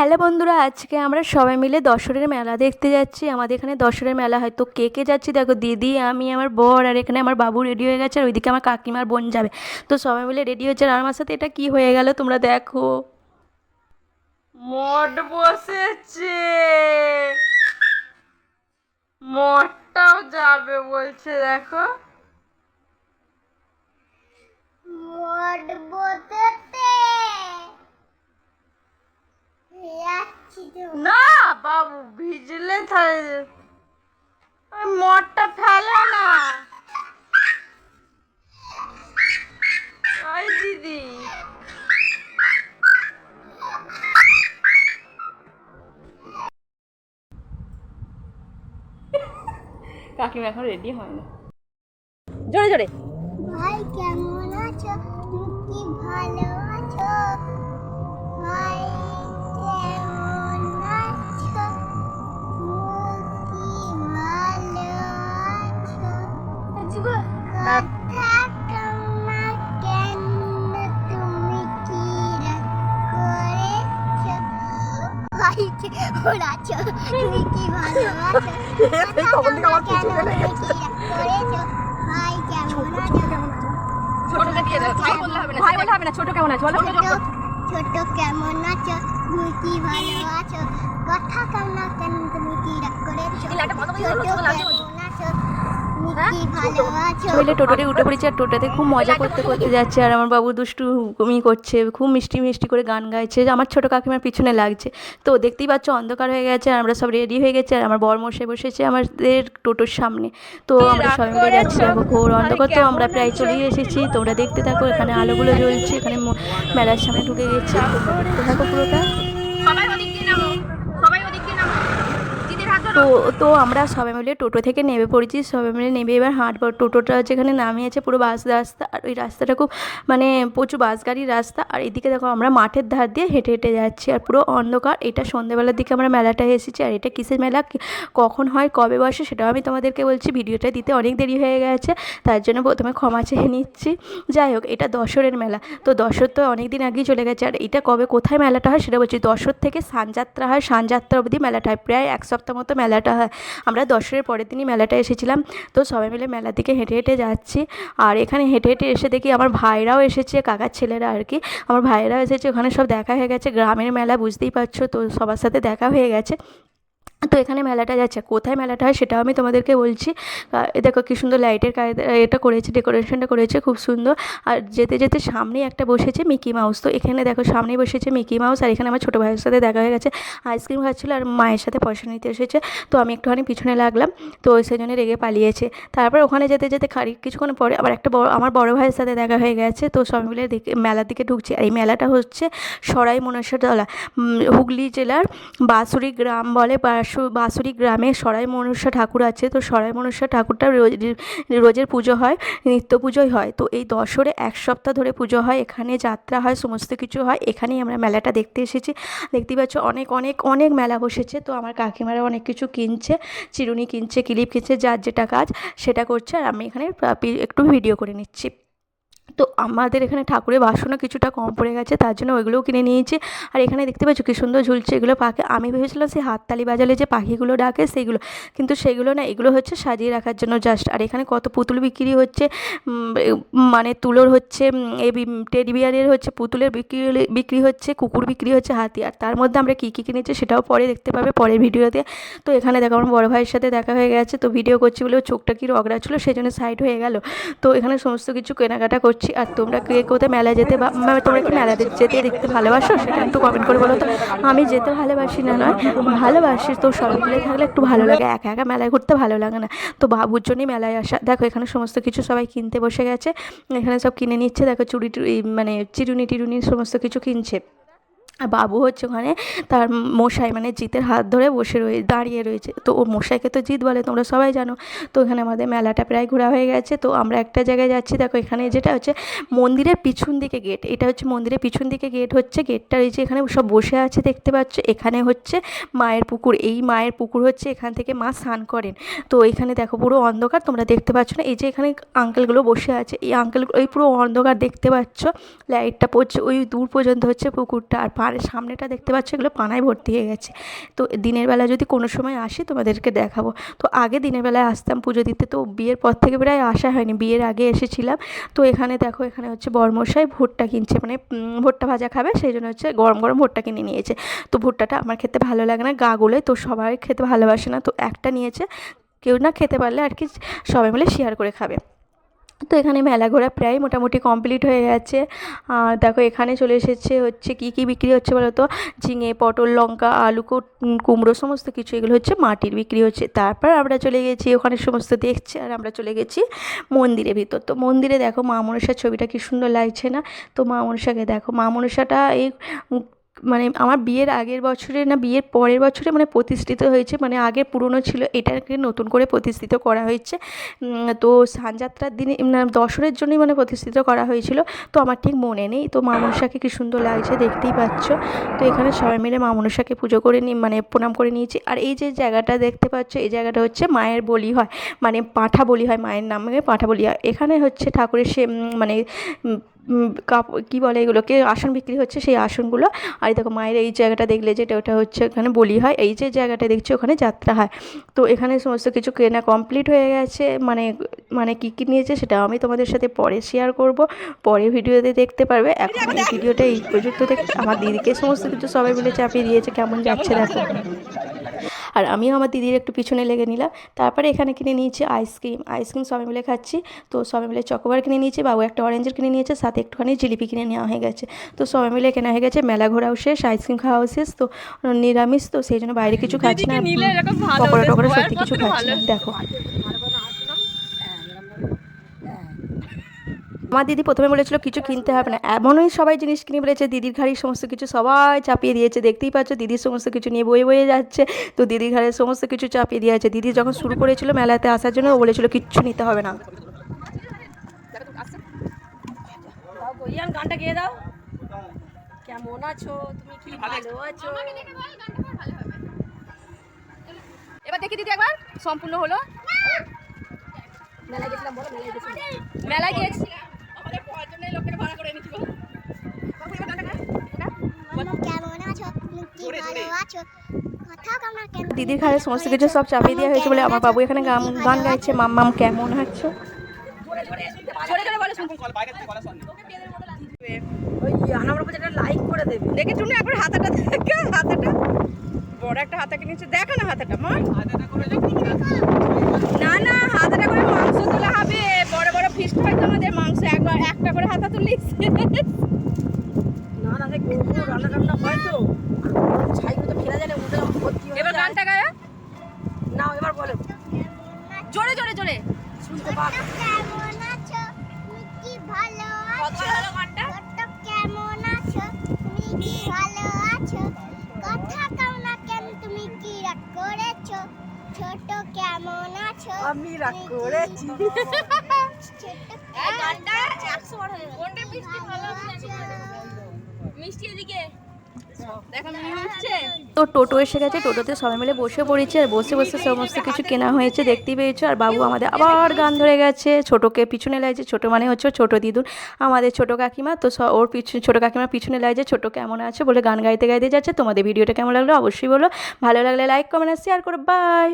Hello বন্ধুরা আজকে আমরা সবাই মিলে দশরের মেলা দেখতে যাচ্ছি। আমাদের এখানে দশরের মেলা হয়। তো কে কে যাচ্ছি? দেখো দিদি আমি আমার বর আর এখানে আমার বাবু রেডি হয়ে গেছে আর ওইদিকে আমার কাকিমার বোন যাবে। তো সবাই মিলে রেডি হচ্ছে। আর আমার সাথে এটা কি হয়ে গেল তোমরা দেখো। মঠ বসেছে। মঠটাও যাবে বলছে দেখো। মোট বসেতে যাচ্ছি তো না বাবু ভিজলে মঠটা ফেলে না। ওই দিদি। কাকিমা এখন রেডি হয়নি জোরে জোরে। ভাই কেমন আছো? তুমি কি ভালো আছো? ভাই। কেমন তুমি কি ভালো আছো কথা কমা কেন তুমি কি ভাই কেমন রাগ কেমন আছো ভাই বললে হবে না ছোট কেমন আছে ছোট কেমন আছো? তুমি কি ভালো আছো? কথা কেমন কেন তুমি কি করেছ? ছোট আছো মিলে টোটোতে উঠে পড়েছি আর টোটোতে খুব মজা করতে করতে যাচ্ছে আর আমার বাবু দুষ্টু হুকুমি করছে খুব মিষ্টি মিষ্টি করে গান গাইছে যে আমার ছোটো কাকিমার পিছনে লাগছে। তো দেখতেই পাচ্ছ অন্ধকার হয়ে গেছে আর আমরা সব রেডি হয়ে গেছি আর আমার বর মশাই বসেছে আমাদের টোটোর সামনে। তো আমরা সবাই মিলে যাচ্ছি দেখো ঘোর অন্ধকার তো আমরা প্রায় চলেই এসেছি। তোমরা দেখতে থাকো এখানে আলোগুলো জ্বলছে এখানে মেলার সামনে ঢুকে গেছে। থাকো পুরোটা সবাই ওদিক দিয়ে নামো সবাই ওদিক দিয়ে নামো দিদির হাত ধরো তো তো আমরা সবাই মিলে টোটো থেকে নেমে পড়েছি, সবাই মিলে নেমে এবার হাঁটবো টোটোটা যেখানে নামিয়েছে পুরো বাস রাস্তা, আর ওই রাস্তাটা খুব মানে প্রচুর বাস গাড়ির রাস্তা, আর এদিকে দেখো আমরা মাঠের ধার দিয়ে হেঁটে হেঁটে যাচ্ছি, আর পুরো অন্ধকার, এটা সন্ধ্যেবেলার দিকে আমরা মেলাটায় এসেছি, আর এটা কিসের মেলা কখন হয়, কবে বসে, সেটাও আমি তোমাদেরকে বলছি, ভিডিওটা দিতে অনেক দেরি হয়ে গেছে, তার জন্য প্রথমে ক্ষমা চেয়ে নিচ্ছি, যাই হোক, এটা দশরের মেলা, তো দশর তো অনেক দিন আগেই চলে গেছে, আর এটা কবে কোথায় মেলাটা হয় সেটা বলছি দশর থেকে সানযাত্রা হয়, সানযাত্রা অবধি মেলাটা হয়, প্রায় এক সপ্তাহ মতো মেলাটা হয়। আমরা দশরের পরের দিনই মেলাটা এসেছিলাম। তো সবাই মিলে মেলার দিকে হেঁটে হেঁটে যাচ্ছি। আর এখানে হেঁটে হেঁটে এসে দেখি আমার ভাইরাও এসেছে, কাকার ছেলেরা আর কি। আমার ভাইরাও এসেছে, ওখানে সব দেখা হয়ে গেছে। গ্রামের মেলা, বুঝতেই পারছ? তো সবার সাথে দেখা হয়ে গেছে। তো এখানে মেলাটা যাচ্ছে। কোথায় মেলাটা হয় সেটাও আমি তোমাদেরকে বলছি। দেখো কী সুন্দর লাইটের এটা করেছে, ডেকোরেশনটা করেছে, খুব সুন্দর। আর যেতে যেতে সামনেই একটা বসেছে মিকি মাউস। তো এখানে দেখো সামনেই বসেছে মিকি মাউস আর এখানে আমার ছোটো ভাইয়ের সাথে দেখা হয়ে গেছে। আইসক্রিম খাচ্ছিলো আর মায়ের সাথে পয়সা নিতে এসেছে। তো আমি একটুখানি পিছনে লাগলাম। তো সেই জন্য রেগে পালিয়েছে। তারপর ওখানে যেতে যেতে খারি কিছুক্ষণ পরে আবার একটা বড়, আমার বড় ভাইয়ের সাথে দেখা হয়ে গেছে। তো সবাই মিলে মেলার দিকে ঢুকছে। আর এই মেলাটা হচ্ছে সরাই মনসাতলা হুগলি জেলার বাঁশুরি গ্রাম বলে বাসু, বাঁশুরি গ্রামে সরাই মনসা ঠাকুর আছে। তো সরাই মনসা ঠাকুরটা রোজ, রোজের পুজো হয়, নিত্য পুজোই হয়। তো এই দশরে এক সপ্তাহ ধরে পুজো হয়, এখানে যাত্রা হয়, সমস্ত কিছু হয়। এখানেই আমরা মেলাটা দেখতে এসেছি। দেখতেই পাচ্ছ অনেক অনেক অনেক মেলা বসেছে। তো আমার কাকিমারা অনেক কিছু কিনছে, চিরুনি কিনছে, ক্লিপ কিনছে, যার যেটা কাজ সেটা করছে। আর আমি এখানে একটু ভিডিও করে নিচ্ছি। তো আমাদের এখানে ঠাকুরের বাসনও কিছুটা কম পড়ে গেছে, তার জন্য ওইগুলোও কিনে নিয়েছি। আর এখানে দেখতে পাচ্ছ কী সুন্দর ঝুলছে এগুলো পাখি। আমি ভেবেছিলাম সেই হাততালি বাজালে যে পাখিগুলো ডাকে সেইগুলো, কিন্তু সেগুলো না, এগুলো হচ্ছে সাজিয়ে রাখার জন্য জাস্ট আর এখানে কত পুতুল বিক্রি হচ্ছে মানে তুলোর হচ্ছে এই টেডি বিয়ারের হচ্ছে পুতুলের বিক্রি বিক্রি হচ্ছে, কুকুর বিক্রি হচ্ছে হাতি। আর তার মধ্যে আমরা কী কী কিনেছি সেটাও পরে দেখতে পাবে পরের ভিডিওতে। তো এখানে দেখো আমার বড় ভাইয়ের সাথে দেখা হয়ে গেছে, তো ভিডিও করছি বলে চোখটা কি রগড়া ছিল, সেই জন্য সাইড হয়ে গেল। তো এখানে সমস্ত কিছু কেনাকাটা করছি। আর তোমরা কে কোথায় মেলায় যেতে বা তোমরা কি মেলাতে যেতে দেখতে ভালোবাসো? সেটা একটু কমেন্ট করে বলো তো। আমি যেতে ভালোবাসি না, নয়, ভালোবাসি। তো সবাই মিলে থাকলে একটু ভালো লাগে। একা একা মেলায় ঘুরতে ভালো লাগে না। তো বাবুর জন্যই মেলায় আসা। দেখো, এখানে সমস্ত কিছু সবাই কিনতে বসে গেছে। এখানে সব কিনে নিচ্ছে। দেখো চুড়ি টুড়ি মানে চিরুনি টিরুনি সমস্ত কিছু কিনছে। বাবু হচ্ছে ওখানে তার মশাই মানে জিতের হাত ধরে বসে রয়ে, দাঁড়িয়ে রয়েছে। তো ও মশাইকে তো জিত বলে, তোমরা সবাই জানো। তো এখানে আমাদের মেলাটা প্রায় ঘোরা হয়ে গেছে। তো আমরা একটা জায়গায় যাচ্ছি। দেখো এখানে যেটা হচ্ছে মন্দিরের পিছন দিকে গেট এটা হচ্ছে মন্দিরের পিছন দিকে গেট হচ্ছে। গেটটা এই যে এখানে সব বসে আছে দেখতে পাচ্ছ। এখানে হচ্ছে মায়ের পুকুর। এই মায়ের পুকুর হচ্ছে এখান থেকে মা স্নান করেন। তো এখানে দেখো পুরো অন্ধকার, তোমরা দেখতে পাচ্ছ না। এই যে এখানে আঙ্কেলগুলো বসে আছে। এই আঙ্কেল ওই পুরো অন্ধকার দেখতে পাচ্ছ। লাইটটা পড়ছে। ওই দূর পর্যন্ত হচ্ছে পুকুরটা। আর আর সামনেটা দেখতে পাচ্ছ এগুলো পানায় ভর্তি হয়ে গেছে। তো দিনের বেলা যদি কোনো সময় আসি তোমাদেরকে দেখাবো। তো আগে দিনের বেলায় আসতাম পুজো দিতে, তো বিয়ের পর থেকে প্রায় আসা হয়নি, বিয়ের আগে এসেছিলাম। তো এখানে দেখো, এখানে হচ্ছে বরমশাই ভুট্টা কিনছে মানে ভুট্টা ভাজা খাবে, সেই জন্য হচ্ছে গরম গরম ভুট্টা কিনে নিয়েছে। তো ভুট্টাটা আমার খেতে ভালো লাগে না গা গুলোয় তো সবাই খেতে ভালোবাসে না, তো একটা নিয়েছে। কেউ না খেতে পারলে আর কি সবাই মিলে শেয়ার করে খাবে। তো এখানে মেলা ঘোরা প্রায় মোটামুটি কমপ্লিট হয়ে গেছে। আর দেখো এখানে চলে এসেছে হচ্ছে কী কী বিক্রি হচ্ছে বলো তো? ঝিঙে, পটল, লঙ্কা, আলু কুমড়ো, সমস্ত কিছু। এগুলো হচ্ছে মাটির বিক্রি হচ্ছে। তারপর আমরা চলে গেছি ওখানে সমস্ত দেখছে আর আমরা চলে গেছি মন্দিরের ভিতর। তো মন্দিরে দেখো মা মনসার ছবিটা কি সুন্দর লাগছে না? তো মা মনসাকে দেখো। মা মনসাটা এই মানে আমার বিয়ের আগের বছরে না, বিয়ের পরের বছরে মানে প্রতিষ্ঠিত হয়েছে মানে আগে পুরনো ছিল, এটাকে নতুন করে প্রতিষ্ঠিত করা হয়েছে। তো সানযাত্রার দিনে দশরের জন্যই মানে প্রতিষ্ঠিত করা হয়েছিল। তো আমার ঠিক মনে নেই, তো মা মনসাকে কি সুন্দর লাগছে দেখতেই পাচ্ছ। তো এখানে সবাই মিলে মা মনসাকে পুজো করে নি মানে প্রণাম করে নিয়েছি। আর এই যে জায়গাটা দেখতে পাচ্ছ, এই জায়গাটা হচ্ছে মায়ের বলি হয় মানে পাঁঠা বলি হয়, মায়ের নামে পাঁঠা বলি হয়। এখানে হচ্ছে ঠাকুরের সে মানে কী বলে এগুলোকে, আসন বিক্রি হচ্ছে সেই আসনগুলো। আর দেখো মায়ের এই জায়গাটা দেখলে যেটা, ওটা হচ্ছে এখানে বলি হয়। এই যে জায়গাটা দেখছি, ওখানে যাত্রা হয়। তো এখানে সমস্ত কিছু কেনা কমপ্লিট হয়ে গেছে। মানে মানে কী কী নিয়েছে সেটা আমি তোমাদের সাথে পরে শেয়ার করব। পরে ভিডিওতে দেখতে পারবে। এখন এই ভিডিওটা এই পর্যন্ত দেখতে আমার দিদিকে সমস্ত কিছু সবাই মিলে চাপিয়ে দিয়েছে। কেমন যাচ্ছে দেখো। আর আমিও আমার দিদির একটু পিছনে লেগে নিলাম। তারপরে এখানে কিনে নিয়েছি আইসক্রিম আইসক্রিম সবাই মিলে খাচ্ছি। তো সবাই মিলে চকোবার কিনে নিয়েছি বাবু একটা অরেঞ্জের কিনে নিয়েছে সাথে একটুখানি জিলিপি কিনে নেওয়া হয়ে গেছে। তো সবাই মিলে কেনা হয়ে গেছে মেলা ঘোরাও শেষ আইসক্রিম খাওয়াও শেষ তো নিরামিষ তো সেই জন্য বাইরে কিছু খাচ্ছি না পকোড়া টকোড়া সত্যি কিছু খাচ্ছি। না দেখো। আমার দিদি প্রথমে বলেছিল, কিছু কিনতে হবে না। এমনই সবাই জিনিস কিনে বলেছে দিদির ঘাড়ি সমস্ত কিছু সবাই চাপিয়ে দিয়েছে। দেখতেই পাচ্ছ, দিদির সমস্ত কিছু নিয়ে বয়ে বয়ে যাচ্ছে। তো দিদির ঘাড়ে সমস্ত কিছু চাপিয়ে দিয়েছে। দিদি যখন শুরু করেছিল মেলাতে আসার জন্য বলেছিল, কিচ্ছু নিতে হবে না। কেমন আছো এবার দেখি দিদি একবার, সম্পূর্ণ হলো। মেলায় গেছিলাম বলো, মেলায় গেছিলাম। মেলায় গিয়েছি। কেমন কামনা দিদির ঘাড়ে সমস্ত কিছু সব চাপিয়ে দেওয়া হয়েছে বলে আমার বাবু এখানে গান গান গাইছে। কেমন ওই আমার উপর একটা লাইক করে দেবে। দেখে শুনে একবার হাতাটা দেখে? হাতাটা? বড় একটা হাতা কিনেছে দেখো না হাতাটা মা না না হাতাটা করে মাংস তোলা হবে বড় বড় ফিস্ট হয় তো আমাদের মাংস একবার তুলিস না না সে রান্না টান্না হয় তো। আর তো ফেলা যায় ওটা ভর্তি এবার গানটা গায়ে? নাও এবার বলো। জোরে জোরে জোরে। শুনতে পাবো কেমন আছো কি ভালো আছো গানটা? কেমন আছো? তুমি কি ভালো আছো? কথা কামনা কেন তুমি কি রাগ করেছ? ছোট কেমন আছো? আমি রাগ করেছি। তো টোটো এসে গেছে, টোটোতে সবাই মিলে বসে পড়েছে আর বসে বসে সমস্ত কিছু কেনা হয়েছে দেখতেই পেয়েছ। আর বাবু আমাদের আবার গান ধরে গেছে, ছোটোকে পিছনে লাগছে ছোটো মানে হচ্ছে ছোটো দিদুন, আমাদের ছোটো কাকিমা। তো ওর পিছনে ছোটো কাকিমা পিছনে লাগছে ছোটো কেমন আছে বলে গান গাইতে গাইতে যাচ্ছে। তোমাদের ভিডিওটা কেমন লাগল অবশ্যই বলো, ভালো লাগলে লাইক কমেন্ট শেয়ার করো। বাই